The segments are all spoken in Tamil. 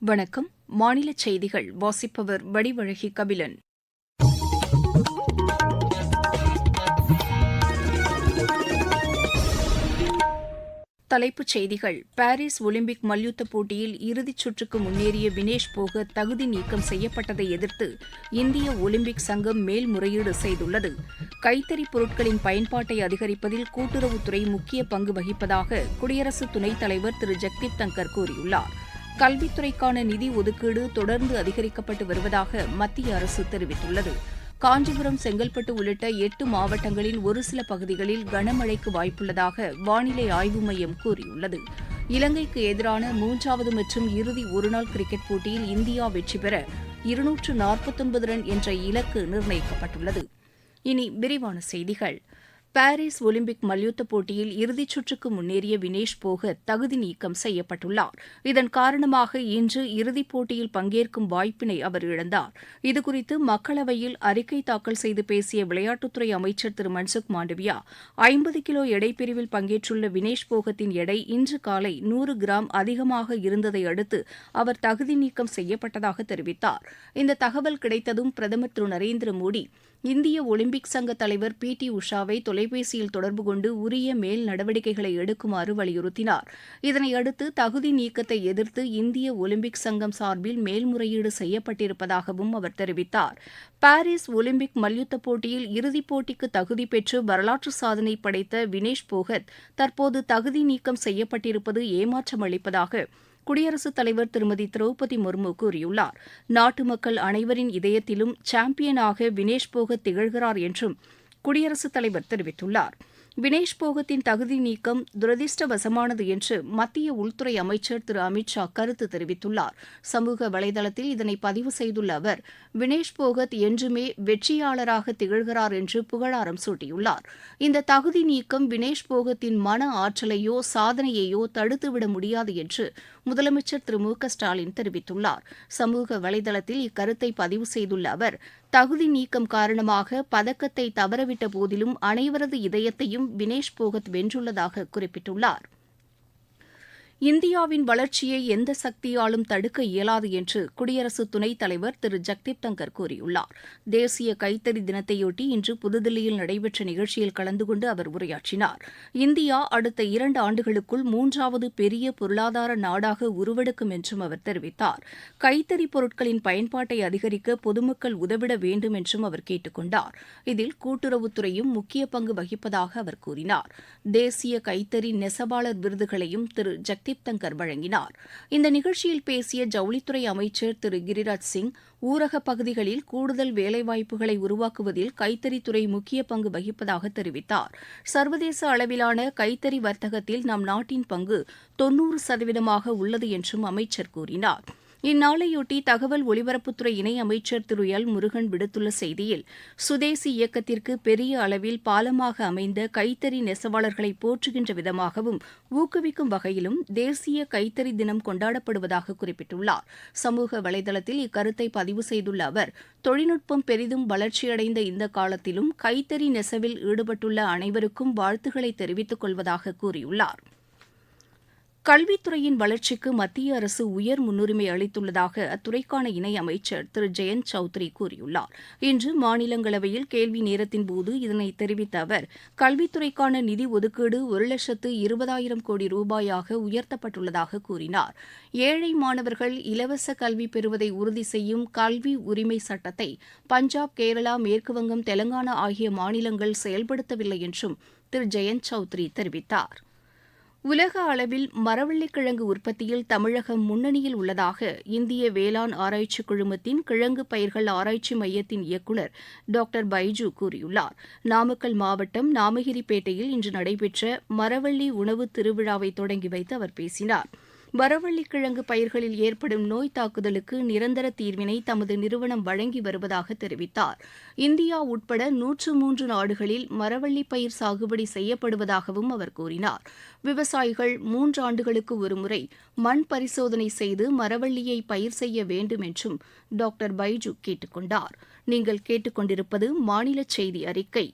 வணக்கம். மாநில செய்திகள் வாசிப்பவர் வடிவழகி கபிலன். தலைப்புச் செய்திகள். பாரிஸ் ஒலிம்பிக் மல்யுத்த போட்டியில் இறுதிச் சுற்றுக்கு முன்னேறிய வினேஷ் போகத் தகுதி நீக்கம் செய்யப்பட்டதை எதிர்த்து இந்திய ஒலிம்பிக் சங்கம் மேல்முறையீடு செய்துள்ளது. கைத்தறிப் பொருட்களின் பயன்பாட்டை அதிகரிப்பதில் கூட்டுறவுத்துறை முக்கிய பங்கு வகிப்பதாக குடியரசு துணைத் தலைவர் திரு. ஜக்தீப் தங்கர் கூறியுள்ளார். கல்வித்துறைக்கான நிதி ஒதுக்கீடு தொடர்ந்து அதிகரிக்கப்பட்டு வருவதாக மத்திய அரசு தெரிவித்துள்ளது. காஞ்சிபுரம் செங்கல்பட்டு உள்ளிட்ட எட்டு மாவட்டங்களின் ஒரு சில பகுதிகளில் கனமழைக்கு வாய்ப்புள்ளதாக வானிலை ஆய்வு மையம் கூறியுள்ளது. இலங்கைக்கு எதிரான மூன்றாவது மற்றும் இறுதி ஒருநாள் கிரிக்கெட் போட்டியில் இந்தியா வெற்றி பெற இருநூற்று நாற்பத்தொன்பது ரன் என்ற இலக்கு நிர்ணயிக்கப்பட்டுள்ளது. இனி விரிவான செய்திகள். பாரிஸ் ஒலிம்பிக் மல்யுத்த போட்டியில் இறுதிச் சுற்றுக்கு முன்னேறிய வினேஷ் போகத் தகுதி நீக்கம் செய்யப்பட்டுள்ளார். இதன் காரணமாக இன்று இறுதிப் போட்டியில் பங்கேற்கும் வாய்ப்பினை அவர் இழந்தார். இதுகுறித்து மக்களவையில் அறிக்கை தாக்கல் செய்து பேசிய விளையாட்டுத்துறை அமைச்சர் திரு. மன்சுக் மாண்டவியா ஐம்பது கிலோ எடைப்பிரிவில் பங்கேற்றுள்ள வினேஷ் போகத்தின் எடை இன்று காலை நூறு கிராம் அதிகமாக இருந்ததை அடுத்து அவர் தகுதி நீக்கம் செய்யப்பட்டதாக தெரிவித்தார். இந்த தகவல் கிடைத்ததும் பிரதமர் திரு. நரேந்திர மோடி இந்திய ஒலிம்பிக் சங்க தலைவர் பி டி உஷாவை தொலைபேசியில் தொடர்பு கொண்டு உரிய மேல் நடவடிக்கைகளை எடுக்குமாறு வலியுறுத்தினார். இதனையடுத்து தகுதி நீக்கத்தை எதிர்த்து இந்திய ஒலிம்பிக் சங்கம் சார்பில் மேல்முறையீடு செய்யப்பட்டிருப்பதாகவும் அவர் தெரிவித்தார். பாரிஸ் ஒலிம்பிக் மல்யுத்த போட்டியில் இறுதிப் போட்டிக்கு தகுதி பெற்று வரலாற்று சாதனை படைத்த வினேஷ் போகத் தற்போது தகுதி நீக்கம் செய்யப்பட்டிருப்பது ஏமாற்றம் அளிப்பதாக குடியரசுத் தலைவர் திருமதி திரௌபதி முர்மு கூறியுள்ளார். நாட்டு மக்கள் அனைவரின் இதயத்திலும் சாம்பியனாக வினேஷ் போகத் திகழ்கிறார் என்றும் குடியரசுத் தலைவர் தெரிவித்துள்ளார். வினேஷ் போகத்தின் தகுதி நீக்கம் துரதிருஷ்டவசமானது என்று மத்திய உள்துறை அமைச்சர் திரு அமித் ஷா கருத்து தெரிவித்துள்ளார். சமூக வலைதளத்தில் இதனை பதிவு செய்துள்ள அவர் வினேஷ் போகத் என்றுமே வெற்றியாளராக திகழ்கிறார் என்று புகழாரம் சூட்டியுள்ளார். இந்த தகுதி நீக்கம் வினேஷ் போகத்தின் மன ஆற்றலையோ சாதனையையோ தடுத்துவிட முடியாது என்று முதலமைச்சர் திரு மு க ஸ்டாலின் தெரிவித்துள்ளார். சமூக வலைதளத்தில் இக்கருத்தை பதிவு செய்துள்ள அவர் தகுதி நீக்கம் காரணமாக பதக்கத்தை தவறவிட்ட போதிலும் அனைவரது இதயத்தையும் வினேஷ் போகத் வென்றுள்ளதாக குறிப்பிட்டுள்ளார். இந்தியாவின் வளர்ச்சியை எந்த சக்தியாலும் தடுக்க இயலாது என்று குடியரசு துணைத் தலைவர் திரு. ஜக்தீப் தங்கர் கூறியுள்ளார். தேசிய கைத்தறி தினத்தையொட்டி இன்று புதுதில்லியில் நடைபெற்ற நிகழ்ச்சியில் கலந்து கொண்டு அவர் உரையாற்றினார். இந்தியா அடுத்த இரண்டு ஆண்டுகளுக்குள் மூன்றாவது பெரிய பொருளாதார நாடாக உருவெடுக்கும் என்றும் அவர் தெரிவித்தார். கைத்தறி பொருட்களின் பயன்பாட்டை அதிகரிக்க பொதுமக்கள் உதவிட வேண்டும் என்றும் அவர் கேட்டுக் கொண்டார். இதில் கூட்டுறவுத்துறையும் முக்கிய பங்கு வகிப்பதாக அவர் கூறினார். தேசிய கைத்தறி நெசவாளர் விருதுகளையும் திரு. ஜக்தீப் ஜக்தீப் தங்கர் வழங்கினார். இந்த நிகழ்ச்சியில் பேசிய ஜவுளித்துறை அமைச்சர் திரு கிரிராஜ் சிங் ஊரகப் பகுதிகளில் கூடுதல் வேலைவாய்ப்புகளை உருவாக்குவதில் கைத்தறித்துறை முக்கிய பங்கு வகிப்பதாக தெரிவித்தார். சர்வதேச அளவிலான கைத்தறி வர்த்தகத்தில் நம் நாட்டின் பங்கு தொன்னூறு சதவீதமாக உள்ளது என்றும் அமைச்சர் கூறினார். இந்நாளையொட்டி தகவல் ஒலிபரப்புத்துறை இணை அமைச்சர் திரு. எல். முருகன் விடுத்துள்ள செய்தியில் சுதேசி இயக்கத்திற்கு பெரிய அளவில் பாலமாக அமைந்த கைத்தறி நெசவாளர்களை போற்றுகின்ற விதமாகவும் ஊக்குவிக்கும் வகையிலும் தேசிய கைத்தறி தினம் கொண்டாடப்படுவதாக குறிப்பிட்டுள்ளார். சமூக வலைதளத்தில் இக்கருத்தை பதிவு செய்துள்ள அவர் தொழில்நுட்பம் பெரிதும் வளர்ச்சியடைந்த இந்த காலத்திலும் கைத்தறி நெசவில் ஈடுபட்டுள்ள அனைவருக்கும் வாழ்த்துக்களை தெரிவித்துக் கொள்வதாக கூறியுள்ளார். கல்வித்துறையின் வளர்ச்சிக்கு மத்திய அரசு உயர் முன்னுரிமை அளித்துள்ளதாக அத்துறைக்கான இணை அமைச்சர் திரு. ஜெயந்த் சௌத்ரி கூறியுள்ளார். இன்று மாநிலங்களவையில் கேள்வி நேரத்தின்போது இதனை தெரிவித்த அவர் கல்வித்துறைக்கான நிதி ஒதுக்கீடு ஒரு லட்சத்து இருபதாயிரம் கோடி ரூபாயாக உயர்த்தப்பட்டுள்ளதாக கூறினார். ஏழை மாணவர்கள் இலவச கல்வி பெறுவதை உறுதி செய்யும் கல்வி உரிமை சட்டத்தை பஞ்சாப் கேரளா மேற்குவங்கம் தெலங்கானா ஆகிய மாநிலங்கள் செயல்படுத்தவில்லை என்றும் திரு. ஜெயந்த் சௌத்ரி தெரிவித்தார். உலக அளவில் மரவள்ளிக்கிழங்கு உற்பத்தியில் தமிழகம் முன்னணியில் உள்ளதாக இந்திய வேளாண் ஆராய்ச்சி குழுமத்தின் கிழங்கு பயிர்கள் ஆராய்ச்சி மையத்தின் இயக்குநர் டாக்டர் பைஜு கூறியுள்ளார். நாமக்கல் மாவட்டம் நாமகிரிப்பேட்டையில் இன்று நடைபெற்ற மரவள்ளி உணவு திருவிழாவை தொடங்கி வைத்து அவர் பேசினார். வரவள்ளிக்கிழங்கு பயிர்களில் ஏற்படும் நோய் தாக்குதலுக்கு நிரந்தர தீர்வினை தமது நிறுவனம் வழங்கி வருவதாக தெரிவித்தார். இந்தியா உட்பட நூற்று மூன்று நாடுகளில் மரவள்ளி பயிர் சாகுபடி செய்யப்படுவதாகவும் அவர் கூறினார். விவசாயிகள் மூன்று ஆண்டுகளுக்கு ஒருமுறை மண் பரிசோதனை செய்து மரவள்ளியை பயிர் செய்ய வேண்டும் என்றும் டாக்டர் பைஜு கேட்டுக் கொண்டார் நீங்கள் கேட்டுக்கொண்டிருப்பது மாநில செய்தி அறிக்கை.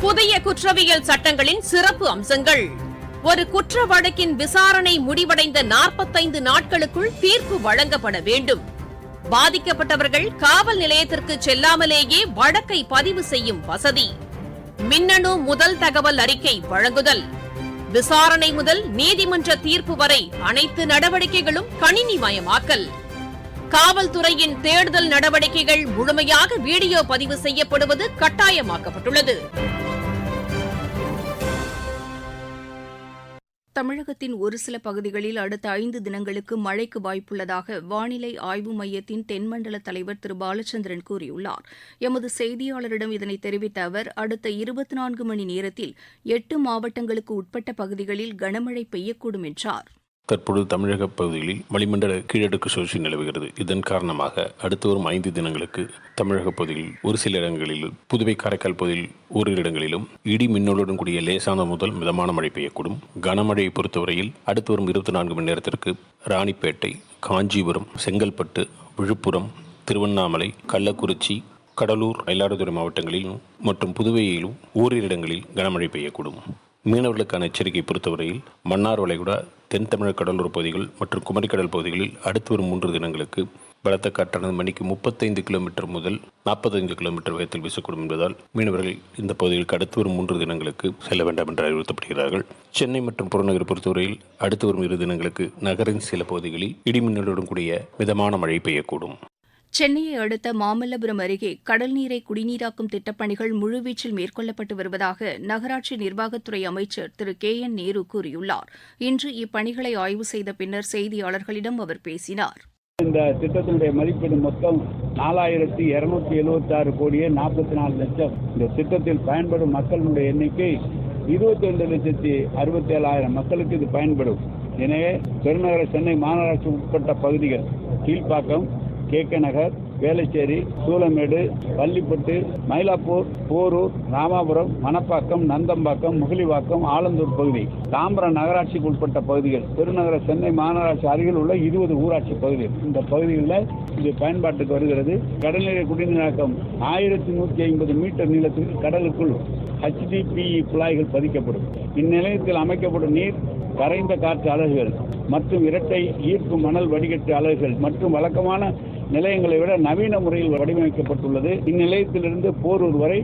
புதிய குற்றவியல் சட்டங்களின் சிறப்பு அம்சங்கள். ஒரு குற்ற வழக்கின் விசாரணை முடிவடைந்த நாற்பத்தைந்து நாட்களுக்குள் தீர்ப்பு வழங்கப்பட வேண்டும். பாதிக்கப்பட்டவர்கள் காவல் நிலையத்திற்கு செல்லாமலேயே வழக்கை பதிவு செய்யும் வசதி. மின்னணு முதல் தகவல் அறிக்கை வழங்குதல். விசாரணை முதல் நீதிமன்ற தீர்ப்பு வரை அனைத்து நடவடிக்கைகளும் கணினிமயமாக்கல். காவல்துறையின் தேடுதல் நடவடிக்கைகள் முழுமையாக வீடியோ பதிவு செய்யப்படுவது கட்டாயமாக்கப்பட்டுள்ளது. தமிழகத்தின் ஒரு சில பகுதிகளில் அடுத்த ஐந்து தினங்களுக்கு மழைக்கு வாய்ப்புள்ளதாக வானிலை ஆய்வு மையத்தின் தென்மண்டல தலைவர் திரு பாலச்சந்திரன் கூறியுள்ளார். எமது செய்தியாளரிடம் இதனை தெரிவித்த அவர் அடுத்த இருபத்தி நான்கு மணி நேரத்தில் எட்டு மாவட்டங்களுக்கு உட்பட்ட பகுதிகளில் கனமழை பெய்யக்கூடும் என்றார். தற்பொழுது தமிழக பகுதிகளில் வளிமண்டல கீழடுக்கு சுழற்சி நிலவுகிறது. இதன் காரணமாக அடுத்து வரும் ஐந்து தினங்களுக்கு தமிழக பகுதியில் ஒரு சில இடங்களில் புதுவை காரைக்கால் பகுதியில் ஓரிரு இடங்களிலும் இடி மின்னலுடன் கூடிய லேசான முதல் மிதமான மழை பெய்யக்கூடும். கனமழையை பொறுத்தவரையில் அடுத்து வரும் இருபத்தி நான்கு மணி நேரத்திற்கு ராணிப்பேட்டை காஞ்சிபுரம் செங்கல்பட்டு விழுப்புரம் திருவண்ணாமலை கள்ளக்குறிச்சி கடலூர் மயிலாடுதுறை மாவட்டங்களிலும் மற்றும் புதுவையிலும் ஓரிரு இடங்களில் கனமழை பெய்யக்கூடும். மீனவர்களுக்கான எச்சரிக்கை பொறுத்தவரையில் மன்னார் வளைகுடா தென் தமிழக கடலோர பகுதிகள் மற்றும் குமரிக்கடல் பகுதிகளில் அடுத்து வரும் மூன்று தினங்களுக்கு பலத்த காற்றானது மணிக்கு முப்பத்தைந்து கிலோமீட்டர் முதல் நாற்பத்தைந்து கிலோமீட்டர் வேகத்தில் வீசக்கூடும் என்பதால் மீனவர்கள் இந்த பகுதிகளுக்கு அடுத்து வரும் மூன்று தினங்களுக்கு செல்ல வேண்டாம் என்று அறிவுறுத்தப்படுகிறார்கள். சென்னை மற்றும் புறநகர் பொறுத்தவரையில் அடுத்து வரும் இரு தினங்களுக்கு நகரின் சில பகுதிகளில் இடிமின்னலுடன் கூடிய மிதமான மழை பெய்யக்கூடும். சென்னையை அடுத்த மாமல்லபுரம் அருகே கடல் நீரை குடிநீராக்கும் திட்டப்பணிகள் முழுவீச்சில் மேற்கொள்ளப்பட்டு வருவதாக நகராட்சி நிர்வாகத்துறை அமைச்சர் திரு. கே. என். நேரு கூறியுள்ளார். இன்று இப்பணிகளை ஆய்வு செய்த பின்னர் செய்தியாளர்களிடம் அவர் பேசினார். இந்த திட்டத்தினுடைய மதிப்பீடு மொத்தம் நாலாயிரத்தி இருநூத்தி எழுபத்தி ஆறு கோடியே நாற்பத்தி நாலு லட்சம். இந்த திட்டத்தில் பயன்படும் மக்களுடைய எண்ணிக்கை இருபத்தி ரெண்டு லட்சத்தி அறுபத்தி ஏழாயிரம் மக்களுக்கு இது பயன்படும். எனவே பெருநகர சென்னை மாநகராட்சி உட்பட்ட பகுதிகள் கீழ்ப்பாக்கம் கே கே நகர் வேளச்சேரி சூளமேடு பள்ளிப்பட்டு மயிலாப்பூர் போரூர் ராமாபுரம் மணப்பாக்கம் நந்தம்பாக்கம் முகலிவாக்கம் ஆலந்தூர் பகுதி. தாம்பரம் நகராட்சிக்கு உட்பட்ட பகுதிகள். பெருநகர சென்னை மாநகராட்சி அருகில் உள்ள இருபது ஊராட்சி பகுதிகள். இந்த பகுதிகளில் இது பயன்பாட்டுக்கு வருகிறது. கடல்நீரை குடிநீராக்கம் ஆயிரத்தி நூற்றி ஐம்பது மீட்டர் நீளத்தில் கடலுக்குள் ஹெச்டிபிஇ குழாய்கள் பதிக்கப்படும். இந்நிலையத்தில் அமைக்கப்படும் நீர் கரைந்த காற்று அலகுகள் மற்றும் இரட்டை ஈர்ப்பு மணல் வடிகட்டு அலகுகள் மற்றும் வழக்கமான நிலையங்களை விட நவீன முறையில் வடிவமைக்கப்பட்டுள்ளது. இந்நிலையத்திலிருந்து போரூர் வரை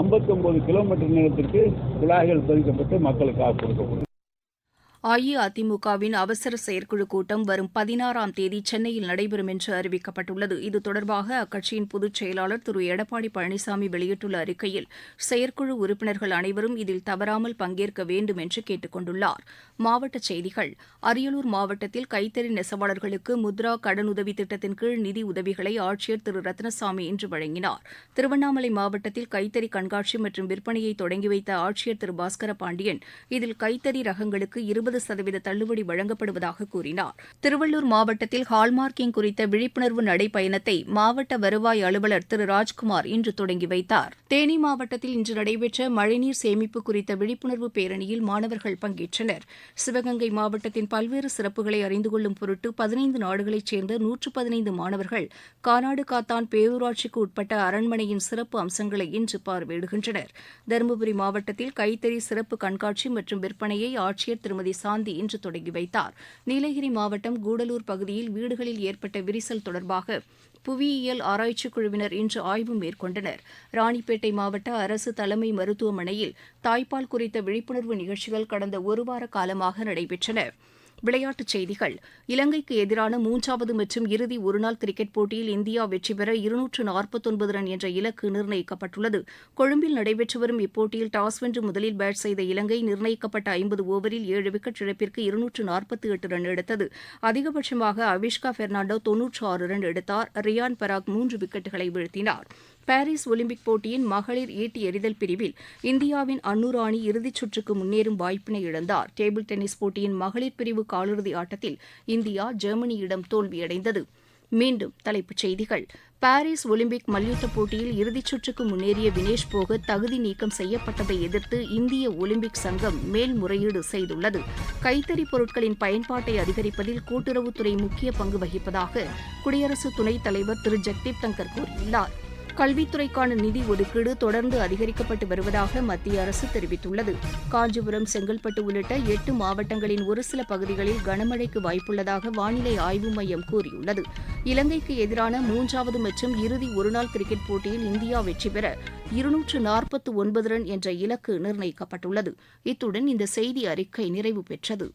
59 கிலோமீட்டர் நேரத்திற்கு குழாய்கள் பதிக்கப்பட்டு மக்களுக்காக கொடுக்கப்படும் அஇஅதிமுகவின் அவசர செயற்குழு கூட்டம் வரும் பதினாறாம் தேதி சென்னையில் நடைபெறும் என்று அறிவிக்கப்பட்டுள்ளது. இது தொடர்பாக அக்கட்சியின் பொதுச் செயலாளர் திரு. எடப்பாடி பழனிசாமி வெளியிட்டுள்ள அறிக்கையில் செயற்குழு உறுப்பினர்கள் அனைவரும் இதில் தவறாமல் பங்கேற்க வேண்டும் என்று கேட்டுக் கொண்டுள்ளார். மாவட்ட செய்திகள். அரியலூர் மாவட்டத்தில் கைத்தறி நெசவாளர்களுக்கு முத்ரா கடனுதவி திட்டத்தின் கீழ் நிதி உதவிகளை ஆட்சியர் திரு. ரத்னசாமி இன்று வழங்கினார். திருவண்ணாமலை மாவட்டத்தில் கைத்தறி கண்காட்சி மற்றும் விற்பனையை தொடங்கி வைத்த ஆட்சியர் திரு. பாஸ்கர பாண்டியன் இதில் கைத்தறி ரகங்களுக்கு இருபது ஐம்பது சதவீத தள்ளுபடி வழங்கப்படுவதாக கூறினார். திருவள்ளூர் மாவட்டத்தில் ஹால்மார்க்கிங் குறித்த விழிப்புணர்வு நடைப்பயணத்தை மாவட்ட வருவாய் அலுவலர் திரு ராஜ்குமார் இன்று தொடங்கி வைத்தார். தேனி மாவட்டத்தில் இன்று நடைபெற்ற மழைநீர் சேமிப்பு குறித்த விழிப்புணர்வு பேரணியில் மாணவர்கள் பங்கேற்றனர். சிவகங்கை மாவட்டத்தின் பல்வேறு சிறப்புகளை அறிந்து கொள்ளும் பொருட்டு பதினைந்து நாடுகளைச் சேர்ந்த நூற்று பதினைந்து மாணவர்கள் கானாடு காத்தான் பேரூராட்சிக்கு உட்பட்ட அரண்மனையின் சிறப்பு அம்சங்களை இன்று பார்வையிடுகின்றனர். தருமபுரி மாவட்டத்தில் கைத்தறி சிறப்பு கண்காட்சி மற்றும் விற்பனையை ஆட்சியர் திருமதி சாந்தி இன்று தொடங்கி வைத்தார். நீலகிரி மாவட்டம் கூடலூர் பகுதியில் வீடுகளில் ஏற்பட்ட விரிசல் தொடர்பாக புவியியல் ஆராய்ச்சிக் குழுவினர் இன்று ஆய்வு மேற்கொண்டனர். ராணிப்பேட்டை மாவட்ட அரசு தலைமை மருத்துவமனையில் தாய்ப்பால் குறித்த விழிப்புணர்வு நிகழ்ச்சிகள் கடந்த ஒருவார காலமாக நடைபெற்றன. விளையாட்டுச் செய்திகள். இலங்கைக்கு எதிரான மூன்றாவது மற்றும் இறுதி ஒருநாள் கிரிக்கெட் போட்டியில் இந்தியா வெற்றி பெற இருநூற்று நாற்பத்தொன்பது ரன் என்ற இலக்கு நிர்ணயிக்கப்பட்டுள்ளது. கொழும்பில் நடைபெற்று வரும் இப்போட்டியில் டாஸ் வென்று முதலில் பேட் செய்த இலங்கை நிர்ணயிக்கப்பட்ட ஐம்பது ஓவரில் ஏழு விக்கெட் இழப்பிற்கு இருநூற்று நாற்பத்தி எட்டு ரன் எடுத்தது. அதிகபட்சமாக அவிஷ்கா பெர்னாண்டோ தொன்னூற்று ஆறு ரன் எடுத்தார். ரியான் பராக் மூன்று விக்கெட்டுகளை வீழ்த்தினார். பாரிஸ் ஒலிம்பிக் போட்டியின் மகளிர் ஈட்டி எறிதல் பிரிவில் இந்தியாவின் அன்னு ராணி இறுதிச் சுற்றுக்கு முன்னேறும் வாய்ப்பினை இழந்தார். டேபிள் டென்னிஸ் போட்டியின் மகளிர் பிரிவு காலிறுதி ஆட்டத்தில் இந்தியா ஜெர்மனியிடம் தோல்வியடைந்தது. மீண்டும் தலைப்புச் செய்திகள். பாரிஸ் ஒலிம்பிக் மல்யுத்த போட்டியில் இறுதிச் சுற்றுக்கு முன்னேறிய வினேஷ் போகத் தகுதி நீக்கம் செய்யப்பட்டதை எதிர்த்து இந்திய ஒலிம்பிக் சங்கம் மேல்முறையீடு செய்துள்ளது. கைத்தறி பொருட்களின் பயன்பாட்டை அதிகரிப்பதில் கூட்டுறவுத்துறை முக்கிய பங்கு வகிப்பதாக குடியரசு துணைத் தலைவர் திரு. ஜெக்தீப் தங்கர் கூறியுள்ளார். கல்வித்துறைக்கான நிதி ஒதுக்கீடு தொடர்ந்து அதிகரிக்கப்பட்டு வருவதாக மத்திய அரசு தெரிவித்துள்ளது. காஞ்சிபுரம் செங்கல்பட்டு உள்ளிட்ட எட்டு மாவட்டங்களின் ஒரு சில பகுதிகளில் கனமழைக்கு வாய்ப்புள்ளதாக வானிலை ஆய்வு மையம் கூறியுள்ளது. இலங்கைக்கு எதிரான மூன்றாவது மற்றும் இறுதி ஒருநாள் கிரிக்கெட் போட்டியில் இந்தியா வெற்றி பெற இருநூற்று நாற்பத்து ஒன்பது ரன் என்ற இலக்கு நிர்ணயிக்கப்பட்டுள்ளது. இத்துடன் இந்த செய்தி அறிக்கை நிறைவு பெற்றது.